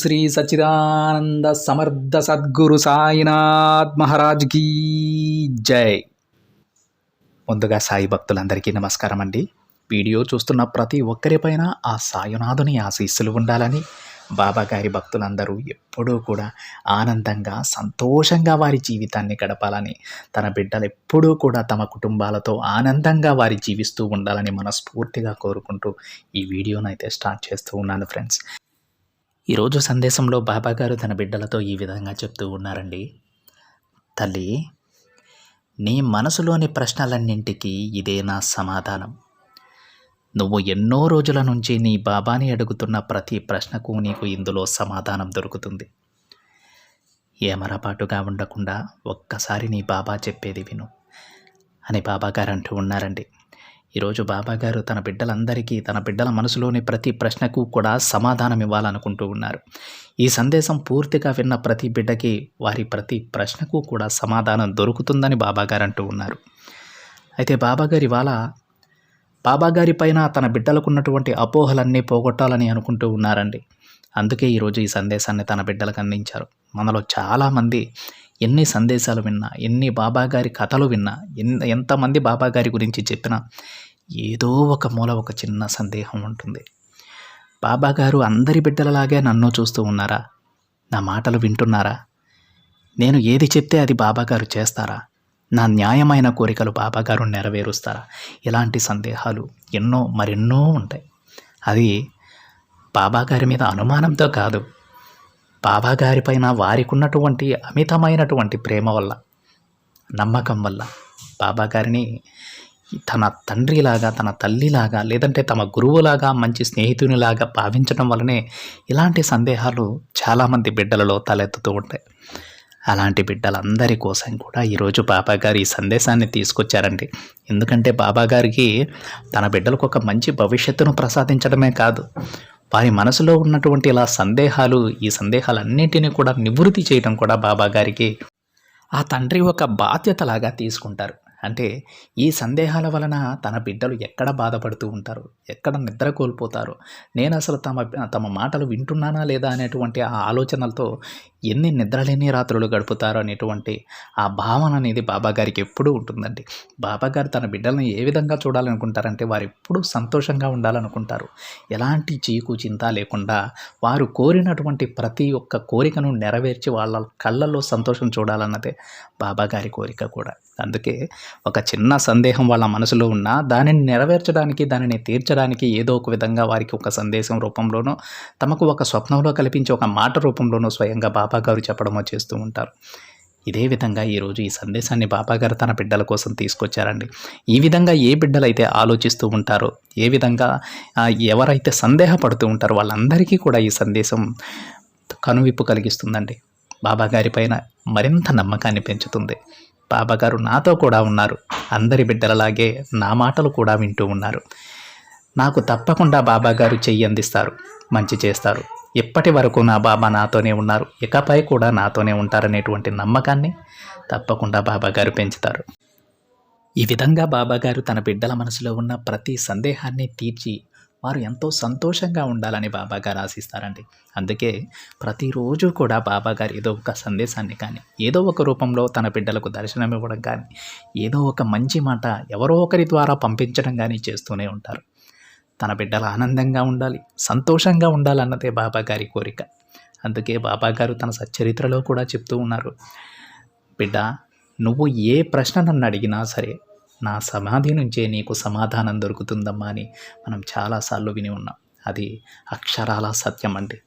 శ్రీ సచిదానంద సమర్థ సద్గురు సాయినాథ్ మహారాజ్ కీ జై. ముందుగా సాయి భక్తులందరికీ నమస్కారం అండి. వీడియో చూస్తున్న ప్రతి ఒక్కరిపైన ఆ సాయునాథుని ఆశీస్సులు ఉండాలని బాబా గారి భక్తులందరూ ఎప్పుడూ కూడా ఆనందంగా సంతోషంగా వారి జీవితాన్ని గడపాలని తన బిడ్డలు ఎప్పుడూ కూడా తమ కుటుంబాలతో ఆనందంగా వారి జీవిస్తూ ఉండాలని మనస్ఫూర్తిగా కోరుకుంటూ ఈ వీడియోనైతే స్టార్ట్ చేస్తూ ఉన్నాను ఫ్రెండ్స్. ఈరోజు సందేశంలో బాబా గారు తన బిడ్డలతో ఈ విధంగా చెప్తూ ఉన్నారండి. తల్లి నీ మనసులోని ప్రశ్నలన్నింటికీ ఇదే నా సమాధానం. నువ్వు ఎన్నో రోజుల నుంచి నీ బాబాని అడుగుతున్న ప్రతి ప్రశ్నకు నీకు ఇందులో సమాధానం దొరుకుతుంది. ఏమరపాటుగా ఉండకుండా ఒక్కసారి నీ బాబా చెప్పేది విను అని బాబాగారు అంటూ ఉన్నారండి. ఈరోజు బాబాగారు తన బిడ్డలందరికీ తన బిడ్డల మనసులోని ప్రతి ప్రశ్నకు కూడా సమాధానం ఇవ్వాలనుకుంటూ ఉన్నారు. ఈ సందేశం పూర్తిగా విన్న ప్రతి బిడ్డకి వారి ప్రతి ప్రశ్నకు కూడా సమాధానం దొరుకుతుందని బాబాగారు అంటూ ఉన్నారు. అయితే బాబాగారు ఇవాళ బాబాగారి పైన తన బిడ్డలకు ఉన్నటువంటి అపోహలన్నీ పోగొట్టాలని అనుకుంటూ ఉన్నారండి. అందుకే ఈరోజు ఈ సందేశాన్ని తన బిడ్డలకు అందించారు. మనలో చాలామంది ఎన్ని సందేశాలు విన్నా ఎన్ని బాబాగారి కథలు విన్నా ఎన్ ఎంతమంది బాబాగారి గురించి చెప్పినా ఏదో ఒక మూల ఒక చిన్న సందేహం ఉంటుంది. బాబాగారు అందరి బిడ్డలలాగే నన్ను చూస్తూ ఉన్నారా? నా మాటలు వింటున్నారా? నేను ఏది చెప్తే అది బాబాగారు చేస్తారా? నా న్యాయమైన కోరికలు బాబాగారు నెరవేరుస్తారా? ఇలాంటి సందేహాలు ఎన్నో మరెన్నో ఉంటాయి. అది బాబాగారి మీద అనుమానంతో కాదు బాబాగారిపైన వారికున్నటువంటి అమితమైనటువంటి ప్రేమ వల్ల నమ్మకం వల్ల బాబాగారిని తన తండ్రిలాగా తన తల్లిలాగా లేదంటే తమ గురువులాగా మంచి స్నేహితునిలాగా భావించడం వల్లనే ఇలాంటి సందేహాలు చాలామంది బిడ్డలలో తలెత్తుతూ ఉంటాయి. అలాంటి బిడ్డలందరి కోసం కూడా ఈరోజు బాబాగారు ఈ సందేశాన్ని తీసుకొచ్చారండి. ఎందుకంటే బాబాగారికి తన బిడ్డలకు ఒక మంచి భవిష్యత్తును ప్రసాదించడమే కాదు వారి మనసులో ఉన్నటువంటి ఇలా సందేహాలు ఈ సందేహాలన్నింటినీ కూడా నివృత్తి చేయడం కూడా బాబా గారికి ఆ తండ్రి ఒక బాధ్యతలాగా తీసుకుంటారు. అంటే ఈ సందేహాల వలన తన బిడ్డలు ఎక్కడ బాధపడుతూ ఉంటారు? ఎక్కడ నిద్ర కోల్పోతారు? నేను అసలు తమ తమ మాటలు వింటున్నానా లేదా అనేటువంటి ఆ ఆలోచనలతో ఎన్ని నిద్రలేని రాత్రులు గడుపుతారు అనేటువంటి ఆ భావన అనేది బాబాగారికి ఎప్పుడూ ఉంటుందండి. బాబాగారు తన బిడ్డలను ఏ విధంగా చూడాలనుకుంటారంటే వారు ఎప్పుడూ సంతోషంగా ఉండాలనుకుంటారు. ఎలాంటి చీకు చింత లేకుండా వారు కోరినటువంటి ప్రతి ఒక్క కోరికను నెరవేర్చి వాళ్ళ కళ్ళల్లో సంతోషం చూడాలన్నదే బాబాగారి కోరిక కూడా. అందుకే ఒక చిన్న సందేహం వాళ్ళ మనసులో ఉన్నా దానిని నెరవేర్చడానికి దానిని తీర్చడానికి ఏదో ఒక విధంగా వారికి ఒక సందేశం రూపంలోనో తమకు ఒక స్వప్నంలో కల్పించి ఒక మాట రూపంలోనో స్వయంగా బాబా గారు చెప్పడమో చేస్తూ ఉంటారు. ఇదే విధంగా ఈరోజు ఈ సందేశాన్ని బాబాగారు తన బిడ్డల కోసం తీసుకొచ్చారండి. ఈ విధంగా ఏ బిడ్డలైతే ఆలోచిస్తూ ఉంటారో ఏ విధంగా ఎవరైతే సందేహపడుతూ ఉంటారో వాళ్ళందరికీ కూడా ఈ సందేశం కనువిప్పు కలిగిస్తుందండి. బాబాగారి పైన మరింత నమ్మకాన్ని పెంచుతుంది. బాబాగారు నాతో కూడా ఉన్నారు. అందరి బిడ్డలలాగే నా మాటలు కూడా వింటూ ఉన్నారు. నాకు తప్పకుండా బాబాగారు చెయ్యి అందిస్తారు. మంచి చేస్తారు. ఇప్పటి వరకు నా బాబా నాతోనే ఉన్నారు? ఇకపై కూడా నాతోనే ఉంటారనేటువంటి నమ్మకాన్ని తప్పకుండా బాబాగారు పెంచుతారు. ఈ విధంగా బాబాగారు తన బిడ్డల మనసులో ఉన్న ప్రతి సందేహాన్ని తీర్చి వారు ఎంతో సంతోషంగా ఉండాలని బాబాగారు ఆశిస్తారండి. అందుకే ప్రతిరోజు కూడా బాబాగారు ఏదో ఒక సందేశాన్ని కానీ ఏదో ఒక రూపంలో తన బిడ్డలకు దర్శనం ఇవ్వడం కానీ ఏదో ఒక మంచి మాట ఎవరో ఒకరి ద్వారా పంపించడం కానీ చేస్తూనే ఉంటారు. తన బిడ్డలు ఆనందంగా ఉండాలి సంతోషంగా ఉండాలన్నదే బాబాగారి కోరిక. అందుకే బాబాగారు తన సచ్చరిత్రలో కూడా చెప్తూ ఉన్నారు. బిడ్డ నువ్వు ఏ ప్రశ్న నన్ను అడిగినా సరే నా సమాధి నుంచే నీకు సమాధానం దొరుకుతుందమ్మా అని మనం చాలాసార్లు విని ఉన్నాం. అది అక్షరాల సత్యం అండి.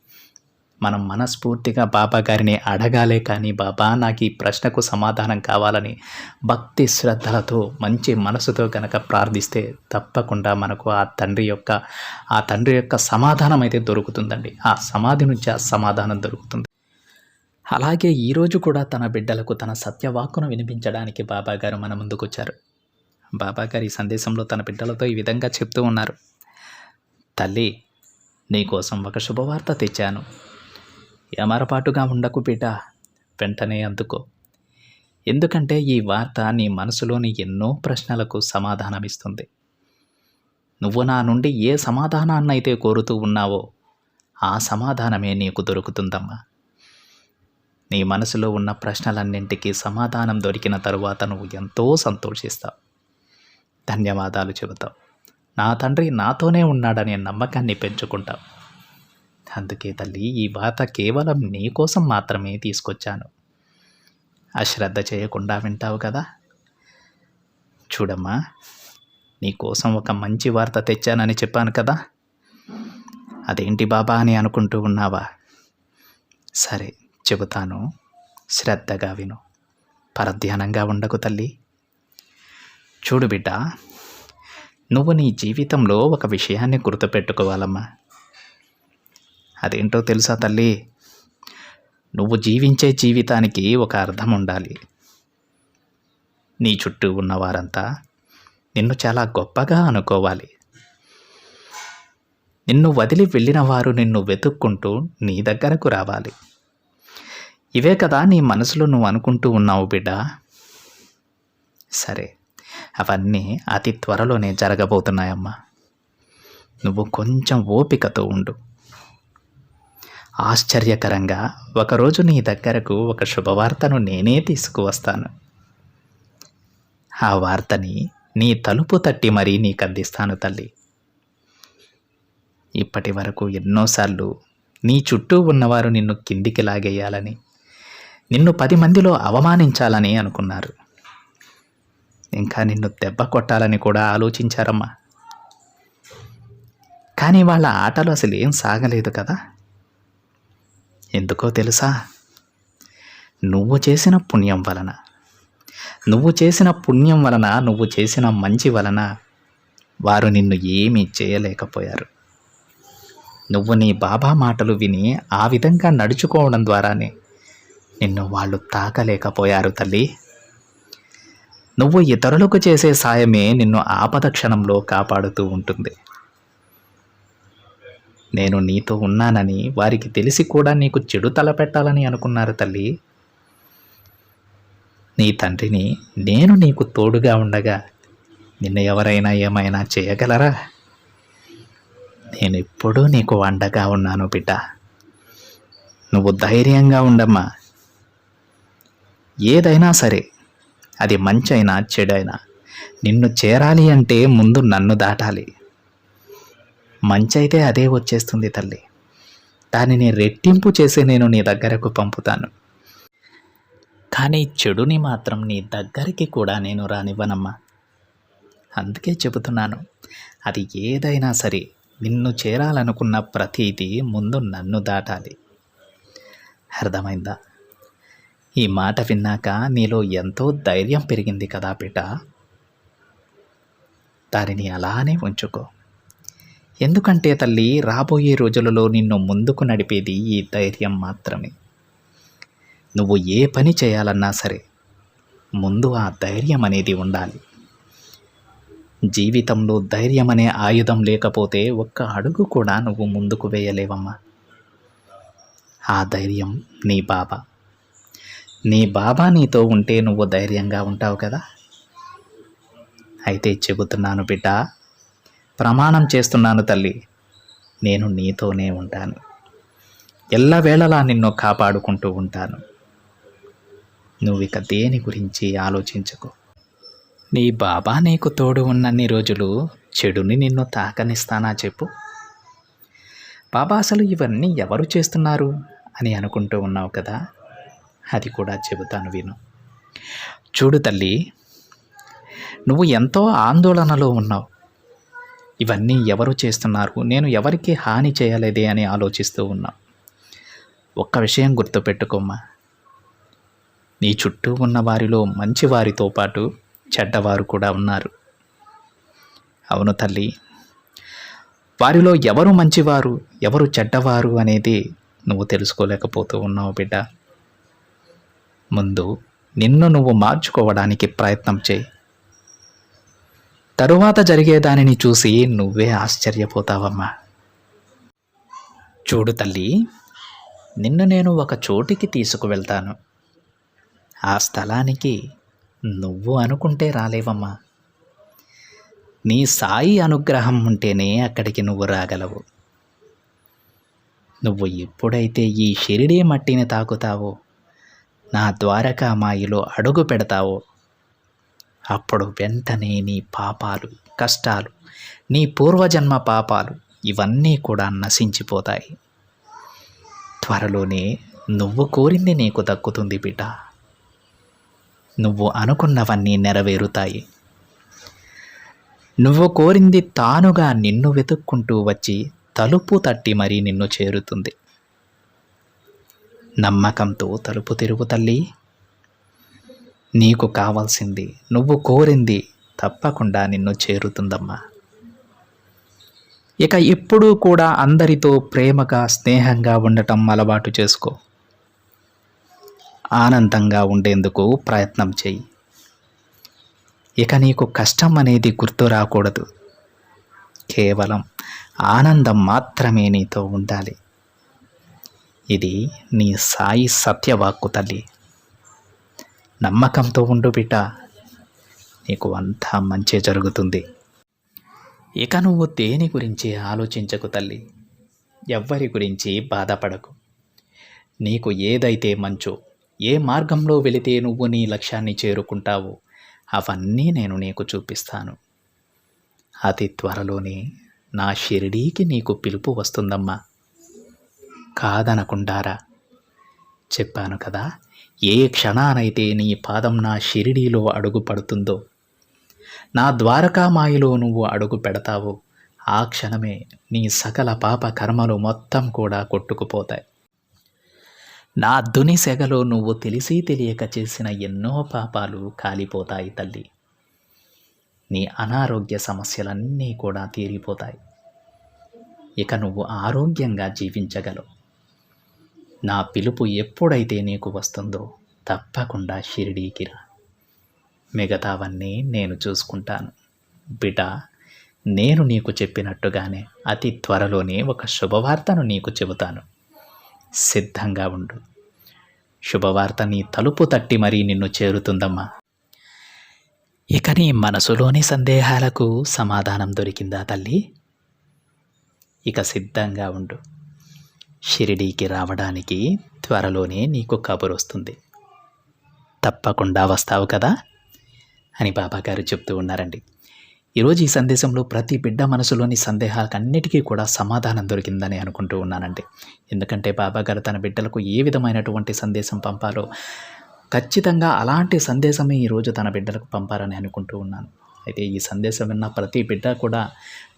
మనం మనస్ఫూర్తిగా బాబా గారిని అడగాలే కానీ బాబా నాకు ఈ ప్రశ్నకు సమాధానం కావాలని భక్తి శ్రద్ధలతో మంచి మనసుతో కనుక ప్రార్థిస్తే తప్పకుండా మనకు ఆ తండ్రి యొక్క ఆ తండ్రి యొక్క సమాధానం అయితే దొరుకుతుందండి. ఆ సమాధి నుంచి ఆ సమాధానం దొరుకుతుంది. అలాగే ఈరోజు కూడా తన బిడ్డలకు తన సత్యవాక్కును వినిపించడానికి బాబాగారు మన ముందుకొచ్చారు బాబాగారు ఈ సందేశంలో తన బిడ్డలతో ఈ విధంగా చెప్తూ ఉన్నారు. తల్లి నీకోసం ఒక శుభవార్త తెచ్చాను. ఎమరపాటుగా ఉండకు బిడ్డ. వెంటనే అందుకో. ఎందుకంటే ఈ వార్త నీ మనసులోని ఎన్నో ప్రశ్నలకు సమాధానమిస్తుంది. నువ్వు నా నుండి ఏ సమాధానాన్నైతే కోరుతూ ఉన్నావో ఆ సమాధానమే నీకు దొరుకుతుందమ్మా. నీ మనసులో ఉన్న ప్రశ్నలన్నింటికీ సమాధానం దొరికిన తరువాత నువ్వు ఎంతో సంతోషిస్తావు. ధన్యవాదాలు చెబుతావు. నా తండ్రి నాతోనే ఉన్నాడనే నమ్మకాన్ని పెంచుకుంటావు. అందుకే తల్లి ఈ వాత కేవలం నీ కోసం మాత్రమే తీసుకొచ్చాను. అశ్రద్ధ చేయకుండా వింటావు కదా? చూడమ్మా నీకోసం ఒక మంచి వార్త తెచ్చానని చెప్పాను కదా? అదేంటి బాబా అని అనుకుంటూ ఉన్నావా? సరే చెబుతాను. శ్రద్ధగా విను. పరధ్యానంగా ఉండకు తల్లి. చూడు బిడ్డ నువ్వు నీ జీవితంలో ఒక విషయాన్ని గుర్తుపెట్టుకోవాలమ్మా. అదేంటో తెలుసా తల్లి? నువ్వు జీవించే జీవితానికి ఒక అర్థం ఉండాలి. నీ చుట్టూ ఉన్నవారంతా నిన్ను చాలా గొప్పగా అనుకోవాలి. నిన్ను వదిలి వెళ్ళిన వారు నిన్ను వెతుక్కుంటూ నీ దగ్గరకు రావాలి. ఇవే కదా నీ మనసులో నువ్వు అనుకుంటూ ఉన్నావు బిడ్డ. సరే అవన్నీ అతి త్వరలోనే జరగబోతున్నాయమ్మా. నువ్వు కొంచెం ఓపికతో ఉండు. ఆశ్చర్యకరంగా ఒకరోజు నీ దగ్గరకు ఒక శుభవార్తను నేనే తీసుకువస్తాను. ఆ వార్తని నీ తలుపు తట్టి మరీ నీకు అందిస్తాను తల్లి. ఇప్పటి వరకు ఎన్నోసార్లు నీ చుట్టూ ఉన్నవారు నిన్ను కిందికి లాగేయాలని నిన్ను పది మందిలో అవమానించాలని అనుకున్నారు. ఇంకా నిన్ను దెబ్బ కొట్టాలని కూడా ఆలోచించారమ్మా. కానీ వాళ్ళ ఆటలు అసలు ఏం సాగలేదు కదా? ఎందుకో తెలుసా? నువ్వు చేసిన పుణ్యం వలన. నువ్వు చేసిన పుణ్యం వలన నువ్వు చేసిన మంచి వలన వారు నిన్ను ఏమీ చేయలేకపోయారు. నువ్వు నీ బాబా మాటలు విని ఆ విధంగా నడుచుకోవడం ద్వారానే నిన్ను వాళ్ళు తాకలేకపోయారు తల్లి. నువ్వు ఇతరులకు చేసే సాయమే నిన్ను ఆపద క్షణంలో కాపాడుతూ ఉంటుంది. నేను నీతో ఉన్నానని వారికి తెలిసి కూడా నీకు చెడు తలపెట్టాలని అనుకున్నారు తల్లి. నీ తండ్రిని నేను నీకు తోడుగా ఉండగా నిన్ను ఎవరైనా ఏమైనా చేయగలరా? నేను ఎప్పుడూ నీకు వండగా ఉన్నాను బిడ్డ. నువ్వు ధైర్యంగా ఉండమ్మా. ఏదైనా సరే అది మంచైనా చెడైనా నిన్ను చేరాలి అంటే ముందు నన్ను దాటాలి. మంచైతే అదే వచ్చేస్తుంది తల్లి. దానిని రెట్టింపు చేసి నేను నీ దగ్గరకు పంపుతాను. కానీ చెడుని మాత్రం నీ దగ్గరికి కూడా నేను రానివ్వనమ్మా. అందుకే చెబుతున్నాను అది ఏదైనా సరే నిన్ను చేరాలనుకున్న ప్రతీది ముందు నన్ను దాటాలి. అర్థమైందా? ఈ మాట విన్నాక నీలో ఎంతో ధైర్యం పెరిగింది కదా బిడ్డ దానిని అలానే ఉంచుకో. ఎందుకంటే తల్లి రాబోయే రోజులలో నిన్ను ముందుకు నడిపేది ఈ ధైర్యం మాత్రమే. నువ్వు ఏ పని చేయాలన్నా సరే ముందు ఆ ధైర్యం అనేది ఉండాలి. జీవితంలో ధైర్యం అనే ఆయుధం లేకపోతే ఒక్క అడుగు కూడా నువ్వు ముందుకు వేయలేవమ్మా. ఆ ధైర్యం నీ బాబా. నీ బాబా నీతో ఉంటే నువ్వు ధైర్యంగా ఉంటావు కదా. అయితే చెబుతున్నాను బిడ్డ ప్రమాణం చేస్తున్నాను తల్లి. నేను నీతోనే ఉంటాను. ఎల్లవేళలా నిన్ను కాపాడుకుంటూ ఉంటాను. నువ్వు ఇక దేని గురించి ఆలోచించకు? నీ బాబా నీకు తోడు ఉన్నన్ని రోజులు చెడుని నిన్ను తాకనిస్తానా చెప్పు. బాబా అసలు ఇవన్నీ ఎవరు చేస్తున్నారు అని అనుకుంటూ ఉన్నావు కదా? అది కూడా చెబుతాను విను. చూడు తల్లి నువ్వు ఎంతో ఆందోళనలో ఉన్నావు. ఇవన్నీ ఎవరు చేస్తున్నారు? నేను ఎవరికి హాని చేయలేదే అని ఆలోచిస్తూ ఉన్నా. ఒక్క విషయం గుర్తుపెట్టుకోమ్మా. నీ చుట్టూ ఉన్న వారిలో మంచి వారితో పాటు చెడ్డవారు కూడా ఉన్నారు. అవును తల్లి. వారిలో ఎవరు మంచివారు ఎవరు చెడ్డవారు అనేది నువ్వు తెలుసుకోలేకపోతూ ఉన్నావు బిడ్డ. ముందు నిన్ను నువ్వు మార్చుకోవడానికి ప్రయత్నం చేయి. తరువాత జరిగే దానిని చూసి నువ్వే ఆశ్చర్యపోతావమ్మా. చూడు తల్లి నిన్ను నేను ఒక చోటికి తీసుకువెళ్తాను. ఆ స్థలానికి నువ్వు అనుకుంటే రాలేవమ్మా. నీ సాయి అనుగ్రహం ఉంటేనే అక్కడికి నువ్వు రాగలవు. నువ్వు ఎప్పుడైతే ఈ షిరిడీ మట్టిని తాకుతావో నా ద్వారకామాయిలో అడుగు పెడతావో అప్పుడు వెంటనే నీ పాపాలు కష్టాలు నీ పూర్వజన్మ పాపాలు ఇవన్నీ కూడా నశించిపోతాయి. త్వరలోనే నువ్వు కోరింది నీకు దక్కుతుంది బిడ్డ. నువ్వు అనుకున్నవన్నీ నెరవేరుతాయి. నువ్వు కోరింది తానుగా నిన్ను వెతుక్కుంటూ వచ్చి తలుపు తట్టి మరీ నిన్ను చేరుతుంది. నమ్మకంతో తలుపు తిరుగు తల్లి. నీకు కావాల్సింది. నువ్వు కోరింది తప్పకుండా నిన్ను చేరుతుందమ్మా. ఇక ఎప్పుడూ కూడా అందరితో ప్రేమగా స్నేహంగా ఉండటం అలవాటు చేసుకో. ఆనందంగా ఉండేందుకు ప్రయత్నం చేయి. ఇక నీకు కష్టం అనేది గుర్తు రాకూడదు. కేవలం ఆనందం మాత్రమే నీతో ఉండాలి. ఇది నీ సాయి సత్యవాక్కు తల్లి. నమ్మకంతో ఉండు బిడ్డ. నీకు అంతా మంచి జరుగుతుంది. ఇక నువ్వు దేని గురించి ఆలోచించకు తల్లి? ఎవ్వరి గురించి బాధపడకు. నీకు ఏదైతే మంచో ఏ మార్గంలో వెళితే నువ్వు నీ లక్ష్యాన్ని చేరుకుంటావో అవన్నీ నేను నీకు చూపిస్తాను. అతి త్వరలోనే నా షిరిడీకి నీకు పిలుపు వస్తుందమ్మా. కాదనకుండారా చెప్పాను కదా ఏ క్షణానైతే నీ పాదం నా షిరిడీలో అడుగు పడుతుందో నా ద్వారకామాయిలో నువ్వు అడుగు పెడతావో ఆ క్షణమే నీ సకల పాప కర్మలు మొత్తం కూడా కొట్టుకుపోతాయి. నా దుని సెగలో నువ్వు తెలిసి తెలియక చేసిన ఎన్నో పాపాలు కాలిపోతాయి తల్లి. నీ అనారోగ్య సమస్యలన్నీ కూడా తీరిపోతాయి. ఇక నువ్వు ఆరోగ్యంగా జీవించగలవు. నా పిలుపు ఎప్పుడైతే నీకు వస్తుందో తప్పకుండా షిరిడీకి రా మిగతావన్నీ నేను చూసుకుంటాను. బిడ్డ నేను నీకు చెప్పినట్టుగానే అతి త్వరలోనే ఒక శుభవార్తను నీకు చెబుతాను. సిద్ధంగా ఉండు. శుభవార్త నీ తలుపు తట్టి మరీ నిన్ను చేరుతుందమ్మా. ఇక నీ మనసులోని సందేహాలకు సమాధానం దొరికిందా తల్లి? ఇక సిద్ధంగా ఉండు. షిరిడీకి రావడానికి త్వరలోనే నీకు కబురు వస్తుంది. తప్పకుండా వస్తావు కదా? అని బాబాగారు చెప్తూ ఉన్నారండి. ఈరోజు ఈ సందేశంలో ప్రతి బిడ్డ మనసులోని సందేహాలకన్నిటికీ కూడా సమాధానం దొరికిందని అనుకుంటూ ఉన్నానండి. ఎందుకంటే బాబాగారు తన బిడ్డలకు ఏ విధమైనటువంటి సందేశం పంపాలో ఖచ్చితంగా అలాంటి సందేశమే ఈరోజు తన బిడ్డలకు పంపారని అనుకుంటూ ఉన్నాను. అయితే ఈ సందేశం విన్న ప్రతి బిడ్డ కూడా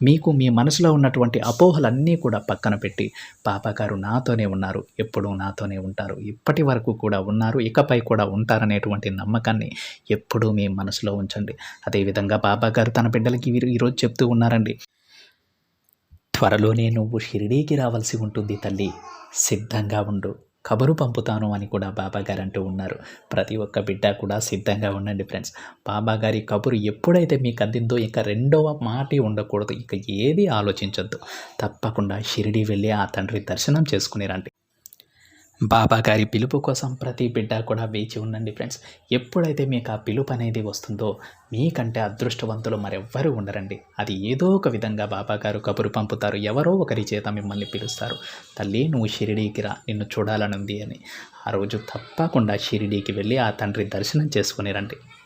మీకు మీ మనసులో ఉన్నటువంటి అపోహలన్నీ కూడా పక్కన పెట్టి పాపగారు నాతోనే ఉన్నారు ఎప్పుడూ నాతోనే ఉంటారు ఇప్పటి వరకు కూడా ఉన్నారు ఇకపై కూడా ఉంటారనేటువంటి నమ్మకాన్ని ఎప్పుడూ మీ మనసులో ఉంచండి. అదేవిధంగా బాబాగారు తన బిడ్డలకి వీరు ఈరోజు చెప్తూ ఉన్నారండి త్వరలోనే నువ్వు షిరిడీకి రావాల్సి ఉంటుంది తల్లి సిద్ధంగా ఉండు. కబురు పంపుతాను అని కూడా బాబా గారు అంటూ ఉన్నారు. ప్రతి ఒక్క బిడ్డ కూడా సిద్ధంగా ఉండండి ఫ్రెండ్స్. బాబా గారి కబురు ఎప్పుడైతే మీకు అందిందో ఇక రెండవ మాట ఉండకూడదు. ఇక ఏది ఆలోచించొద్దు. తప్పకుండా షిరిడి వెళ్ళి ఆ తండ్రి దర్శనం చేసుకుని రండి. బాబా గారి పిలుపు కోసం ప్రతి బిడ్డ కూడా వేచి ఉండండి ఫ్రెండ్స్. ఎప్పుడైతే మీకు ఆ పిలుపు అనేది వస్తుందో మీకంటే అదృష్టవంతులు మరెవ్వరూ ఉండరండి. అది ఏదో ఒక విధంగా బాబా గారు కబురు పంపుతారు. ఎవరో ఒకరి చేత మిమ్మల్ని పిలుస్తారు. తల్లి నువ్వు షిరిడీకి రా నిన్ను చూడాలనుంది అని. ఆ రోజు తప్పకుండా షిరిడీకి వెళ్ళి ఆ తండ్రి దర్శనం చేసుకుని రండి.